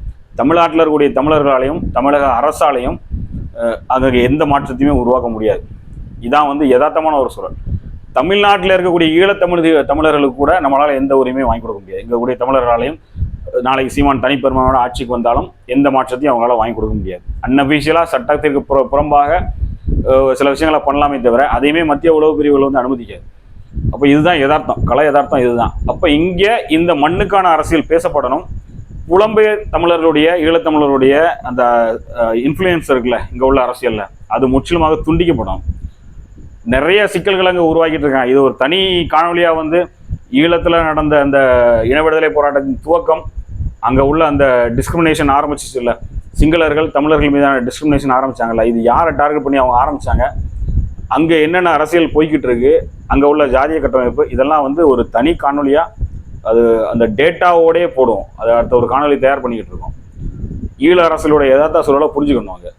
தமிழ்நாட்டில் இருக்கக்கூடிய தமிழர்களாலையும் தமிழக அரசாலையும் அதற்கு அங்கே எந்த மாற்றத்தையுமே உருவாக்க முடியாது. இதான் வந்து யதார்த்தமான ஒரு சூழல். தமிழ்நாட்டில் இருக்கக்கூடிய ஈழத்தமிழ் தமிழர்களுக்கு கூட நம்மளால் எந்த உரிமையும் வாங்கி கொடுக்க முடியாது. இங்க கூடிய தமிழர்களாலையும் நாளைக்கு சீமான் தனிப்பெருமையோட ஆட்சிக்கு வந்தாலும் எந்த மாற்றத்தையும் அவங்களால வாங்கி கொடுக்க முடியாது. அன்அபிஷியலாக சட்டத்திற்கு புற புறம்பாக சில விஷயங்களை பண்ணலாமே தவிர அதையுமே மத்திய உளவு பிரிவுகள் வந்து அனுமதிக்காது. அப்போ இதுதான் யதார்த்தம் கலை யதார்த்தம் இதுதான். அப்போ இங்கே இந்த மண்ணுக்கான அரசியல் பேசப்படணும். புலம்பெயர் தமிழர்களுடைய ஈழத்தமிழருடைய அந்த இன்ஃப்ளூயன்ஸ் இருக்குல்ல இங்கே உள்ள அரசியலில் அது முற்றிலுமாக துண்டிக்கப்படும். நிறைய சிக்கல்கள் அங்கே உருவாக்கிட்டு இருக்காங்க. இது ஒரு தனி காணொலியாக வந்து ஈழத்தில் நடந்த அந்த இனவிடுதலை போராட்டத்தின் துவக்கம் அங்கே உள்ள அந்த டிஸ்கிரிமினேஷன் ஆரம்பிச்சிச்சு இல்லை சிங்களர்கள் தமிழர்கள் மீதான டிஸ்கிரிமினேஷன் ஆரம்பிச்சாங்கல்ல. இது யாரை டார்கெட் பண்ணி அவங்க ஆரம்பிச்சாங்க? அங்கே என்னென்ன அரசியல் போய்கிட்டு இருக்கு அங்கே உள்ள ஜாதிய கட்டமைப்பு இதெல்லாம் வந்து ஒரு தனி காணொலியாக அது அந்த டேட்டாவோடயே போடும். அதை அடுத்த ஒரு காணொலி தயார் பண்ணிக்கிட்டு இருக்கோம். ஈழ அரசியலோட யதார்த்த சூழலை புரிஞ்சுக்கணும் அங்கே.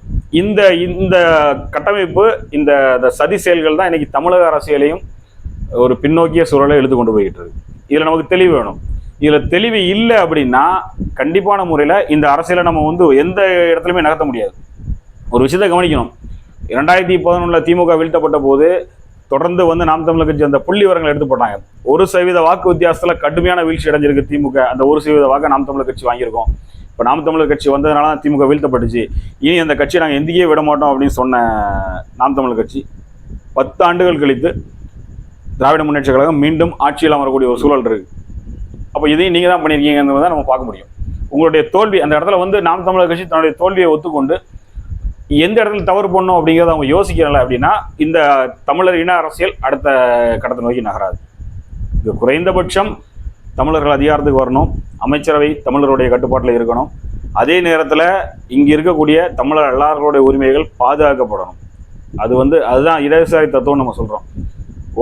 இந்த இந்த கட்டமைப்பு இந்த சதி செயல்கள் தான் இன்னைக்கு தமிழக அரசியலையும் ஒரு பின்னோக்கிய சூழலை இழுத்து கொண்டு போய்கிட்டு இருக்கு. இதில் நமக்கு தெளிவு வேணும். இதில் தெளிவு இல்லை அப்படின்னா கண்டிப்பான முறையில் இந்த அரசியலை நம்ம வந்து எந்த இடத்துலையுமே நகர்த்த முடியாது. ஒரு விஷயத்தை கவனிக்கணும். இரண்டாயிரத்தி பதினொன்றில் திமுக வீழ்த்தப்பட்ட போது தொடர்ந்து வந்து நாம் தமிழர் கட்சி அந்த புள்ளி விவரங்கள் எடுத்து போட்டாங்க. ஒரு சதவீத வாக்கு வித்தியாசத்தில் கடுமையான வீழ்ச்சி அடைஞ்சிருக்கு திமுக. அந்த ஒரு சதவீத வாக்கை நாம் தமிழர் கட்சி வாங்கியிருக்கோம். இப்போ நாம் தமிழர் கட்சி வந்ததுனால தான் திமுக வீழ்த்தப்பட்டுச்சு. இனி அந்த கட்சியை நாங்கள் எந்திக்கே விட மாட்டோம் அப்படின்னு சொன்ன நாம் தமிழர் கட்சி பத்து ஆண்டுகள் கழித்து திராவிட முன்னேற்ற கழகம் மீண்டும் ஆட்சியில் அமரக்கூடிய ஒரு சூழல் இருக்கு. அப்போ இதையும் நீங்கள் தான் பண்ணியிருக்கீங்கிறது தான் நம்ம பார்க்க முடியும். உங்களுடைய தோல்வி அந்த இடத்துல வந்து நாம் தமிழர் கட்சி தன்னுடைய தோல்வியை ஒத்துக்கொண்டு எந்த இடத்துல தவறு பண்ணணும் அப்படிங்கிறத அவங்க யோசிக்கிறல அப்படின்னா இந்த தமிழர் இன அரசியல் அடுத்த கட்டத்தை நோக்கி நகராது. இது குறைந்தபட்சம் தமிழர்கள் அதிகாரத்துக்கு வரணும் அமைச்சரவை தமிழருடைய கட்டுப்பாட்டில் இருக்கணும். அதே நேரத்தில் இங்கே இருக்கக்கூடிய தமிழர் எல்லார்களுடைய உரிமைகள் பாதுகாக்கப்படணும். அது வந்து அதுதான் இடதுசாரி தத்துவம் நம்ம சொல்கிறோம்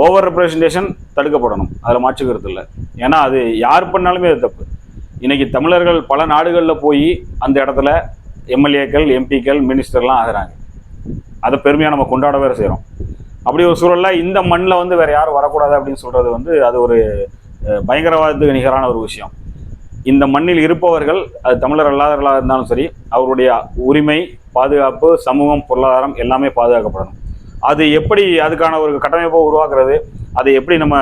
ஓவர் ரெப்ரசன்டேஷன் தடுக்கப்படணும். அதில் மாற்று கருத்து இல்லை. ஏன்னா அது யார் பண்ணாலுமே அது தப்பு. இன்னைக்கு தமிழர்கள் பல நாடுகளில் போய் அந்த இடத்துல எம்எல்ஏக்கள் எம்பிக்கள் மினிஸ்டர்லாம் ஆகிறாங்க. அதை பெருமையாக நம்ம கொண்டாட வேறு செய்கிறோம் அப்படி ஒரு சூழலில் இந்த மண்ணில் வந்து வேறு யாரும் வரக்கூடாது அப்படின்னு சொல்கிறது வந்து அது ஒரு பயங்கரவாதத்துக்கு நிகரான ஒரு விஷயம். இந்த மண்ணில் இருப்பவர்கள் அது தமிழர் அல்லாதவர்களாக இருந்தாலும் சரி அவருடைய உரிமை பாதுகாப்பு சமூகம் பொருளாதாரம் எல்லாமே பாதுகாக்கப்படணும். அது எப்படி அதுக்கான ஒரு கட்டமைப்பை உருவாக்குறது அதை எப்படி நம்ம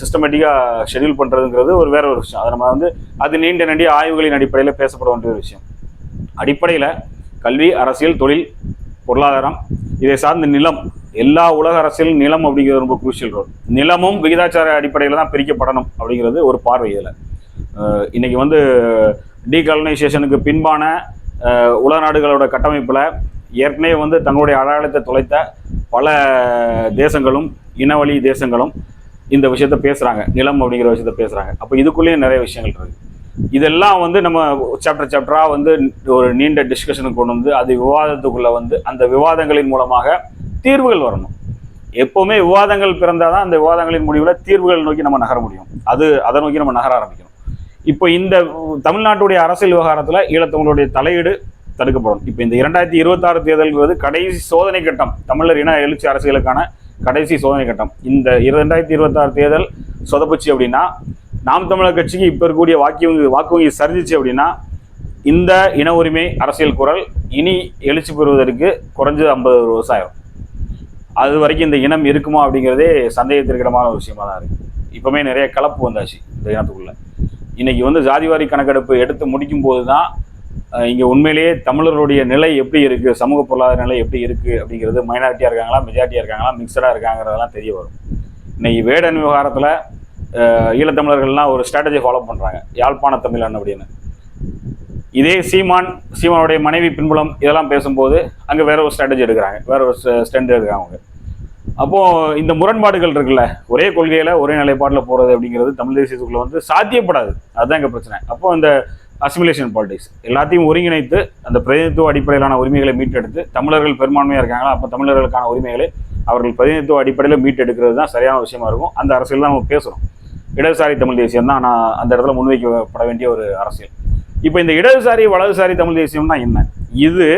சிஸ்டமேட்டிக்காக ஷெட்யூல் பண்ணுறதுங்கிறது ஒரு வேற ஒரு விஷயம். அதை நம்ம வந்து அது நீண்ட நெடிய ஆய்வுகளின் அடிப்படையில் பேசப்பட வேண்டிய ஒரு விஷயம். அடிப்படையில் கல்வி அரசியல் தொழில் பொருளாதாரம் இதை சார்ந்த நிலம் எல்லா உலக அரசியல் நிலம் அப்படிங்கிறது ரொம்ப குரூஷியல் ரோல் நிலமும் விகிதாச்சார அடிப்படையில் தான் பிரிக்கப்படணும் அப்படிங்கிறது ஒரு பார்வை இதில். இன்றைக்கி வந்து டீகலனைசேஷனுக்கு பின்பான உலக நாடுகளோட கட்டமைப்பில் ஏற்கனவே வந்து தங்களுடைய அடையாளத்தை தொலைத்த பல தேசங்களும் இனவழி தேசங்களும் இந்த விஷயத்த பேசுகிறாங்க நிலம் அப்படிங்கிற விஷயத்த பேசுகிறாங்க அப்போ இதுக்குள்ளேயும் நிறைய விஷயங்கள் இருக்குது இதெல்லாம் வந்து நம்ம சாப்டர் சாப்டராக வந்து ஒரு நீண்ட டிஸ்கஷனுக்கு கொண்டு வந்து அது விவாதத்துக்குள்ளே வந்து அந்த விவாதங்களின் மூலமாக தீர்வுகள் வரணும். எப்போவுமே விவாதங்கள் பிறந்தால் தான் அந்த விவாதங்களின் முடிவில் தீர்வுகள் நோக்கி நம்ம நகர முடியும். அது அதை நோக்கி நம்ம நகர ஆரம்பிக்கணும். இப்போ இந்த தமிழ்நாட்டுடைய அரசியல் விவகாரத்தில் ஈழத்தமிழருடைய தலையீடு தடுக்கப்படும். இப்போ இந்த இரண்டாயிரத்தி இருபத்தாறு தேர்தல்ங்கிறது கடைசி சோதனை கட்டம். தமிழர் இன எழுச்சி அரசியலுக்கான கடைசி சோதனை கட்டம். இந்த இரண்டாயிரத்தி இருபத்தாறு தேர்தல் சொதப்புச்சு அப்படின்னா நாம் தமிழர் கட்சிக்கு இப்போ இருக்கக்கூடிய வாக்கு வங்கி வாக்கு வங்கி சரிஞ்சிச்சு அப்படின்னா இந்த இன உரிமை அரசியல் குரல் இனி எழுச்சி பெறுவதற்கு குறைஞ்சது ஐம்பது விவசாயம் அது வரைக்கும் இந்த இனம் இருக்குமா அப்படிங்கிறதே சந்தேகத்திற்கிடமான ஒரு விஷயமா தான் இருக்குது இப்பவுமே நிறைய கலப்பு வந்தாச்சு இந்த இனத்துக்குள்ள. இன்னைக்கு வந்து ஜாதிவாரி கணக்கெடுப்பு எடுத்து முடிக்கும் போது தான் இங்கே உண்மையிலேயே தமிழருடைய நிலை எப்படி இருக்குது சமூக பொருளாதார நிலை எப்படி இருக்குது அப்படிங்கிறது மைனாரிட்டியாக இருக்காங்களா மெஜாரிட்டியாக இருக்காங்களா மிக்சடாக இருக்காங்கிறதெல்லாம் தெரிய வரும். இன்னைக்கு வேடன் விவகாரத்தில் ஈழத்தமிழர்கள்லாம் ஒரு ஸ்ட்ராட்டஜி ஃபாலோ பண்ணுறாங்க யாழ்ப்பாண தமிழன் அப்படின்னு. இதே சீமான் சீமானுடைய மனைவி பின்புலம் இதெல்லாம் பேசும்போது அங்கே வேற ஒரு ஸ்ட்ராட்டஜி எடுக்கிறாங்க. வேற ஒரு ஸ்டெண்ட் எடுக்கிறாங்க அவங்க. அப்போ இந்த முரண்பாடுகள் இருக்குல்ல ஒரே கொள்கையில ஒரே நிலைப்பாட்டில் போறது அப்படிங்கிறது தமிழ் தேசியத்துக்குள்ள வந்து சாத்தியப்படாது. அதுதான் எங்க பிரச்சனை. அப்போ இந்த அசிமுலேஷன் பாலிடிக்ஸ் எல்லாத்தையும் ஒருங்கிணைத்து அந்த பிரதிநிதித்துவ அடிப்படையிலான உரிமைகளை மீட்டெடுத்து தமிழர்கள் பெரும்பான்மையாக இருக்காங்களா அப்போ தமிழர்களுக்கான உரிமைகளை அவர்கள் பிரதிநிதித்துவ அடிப்படையில் மீட்டெடுக்கிறது தான் சரியான விஷயமா இருக்கும். அந்த அரசியல் தான் நம்ம பேசுகிறோம் இடதுசாரி தமிழ் தேசியம் தான். நான் அந்த இடத்துல முன்வைக்கப்பட வேண்டிய ஒரு அரசியல். இப்போ இந்த இடதுசாரி வலதுசாரி தமிழ் தேசியம்னா என்ன? இது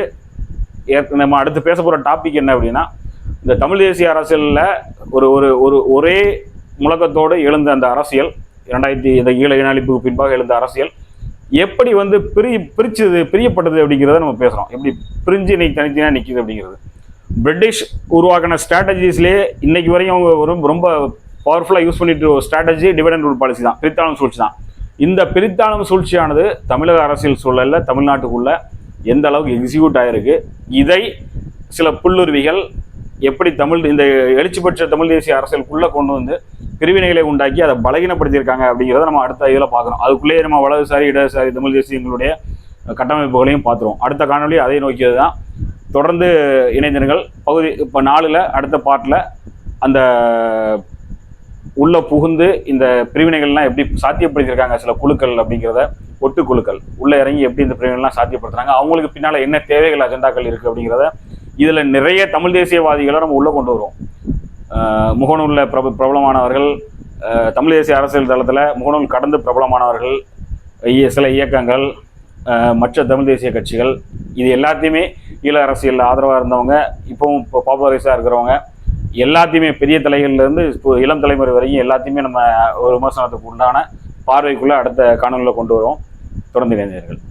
நம்ம அடுத்து பேச போகிற டாபிக் என்ன அப்படின்னா இந்த தமிழ் தேசிய அரசியலில் ஒரு ஒரு ஒரு ஒரே முழக்கத்தோடு எழுந்த அந்த அரசியல் இரண்டாயிரத்தி இந்த ஈழ இன அழிப்புக்கு பின்பாக எழுந்த அரசியல் எப்படி வந்து பிரி பிரிச்சது பிரியப்பட்டது அப்படிங்கிறத நம்ம பேசுகிறோம் எப்படி பிரிஞ்சு இன்னைக்கு தனித்தனியாக நிற்கிது அப்படிங்கிறது. பிரிட்டிஷ் உருவாக்கின ஸ்ட்ராட்டஜிஸ்லேயே இன்னைக்கு வரையும் அவங்க ரொம்ப பவர்ஃபுல்லாக யூஸ் பண்ணிட்டு ஒரு ஸ்ட்ராட்டஜி டிவிடன் ரூல் பாலிசி தான். பிரித்தாளம் சூழ்ச்சி தான். இந்த பிரித்தாளம் சூழ்ச்சியானது தமிழக அரசியல் சூழலில் தமிழ்நாட்டுக்குள்ள எந்த அளவுக்கு எக்ஸிக்யூட் ஆகிருக்கு இதை சில புல்லுருவிகள் எப்படி தமிழ் இந்த எழுச்சி பெற்ற தமிழ் தேசிய அரசியலுக்குள்ளே கொண்டு வந்து பிரிவினைகளை உண்டாக்கி அதை பலகீனப்படுத்தியிருக்காங்க அப்படிங்கிறத நம்ம அடுத்த இதில் பார்க்குறோம் அதுக்குள்ளேயே நம்ம வலதுசாரி இடதுசாரி தமிழ் தேசியங்களுடைய கட்டமைப்புகளையும் பார்த்துருவோம். அடுத்த காணொலி அதை நோக்கியது தான். தொடர்ந்து இணைந்திருங்கள். பகுதி இப்போ நாளில் அடுத்த பாட்டில் அந்த உள்ள புகுந்து இந்த பிரிவினைகள்லாம் எப்படி சாத்தியப்படுத்தியிருக்காங்க சில குழுக்கள் அப்படிங்கிறத ஒட்டு குழுக்கள் உள்ள இறங்கி எப்படி இந்த பிரிவினைகள்லாம் சாத்தியப்படுத்துறாங்க அவங்களுக்கு பின்னால என்ன தேவைகள் அஜெண்டாக்கள் இருக்கு அப்படிங்கிறத இதுல நிறைய தமிழ் தேசியவாதிகளை நம்ம உள்ள கொண்டு வருவோம். முகநூலில் பிரப பிரபலமானவர்கள் தமிழ் தேசிய அரசியல் தளத்தில் முகநூல் கடந்து பிரபலமானவர்கள் சில இயக்கங்கள் மற்ற தமிழ் தேசிய கட்சிகள் இது எல்லாத்தையுமே ஈழ அரசியலில் ஆதரவாக இருந்தவங்க இப்போவும் இப்போ பாப்புலரைஸாக இருக்கிறவங்க எல்லாத்தையுமே பெரிய தலைகள்லேருந்து இப்போ இளம் தலைமுறை வரைக்கும் எல்லாத்தையுமே நம்ம ஒரு விமர்சனத்துக்கு உண்டான பார்வைக்குள்ளே அடுத்த காணொலியில் கொண்டு வருவோம். தொடர்ந்து இணைந்தீர்கள்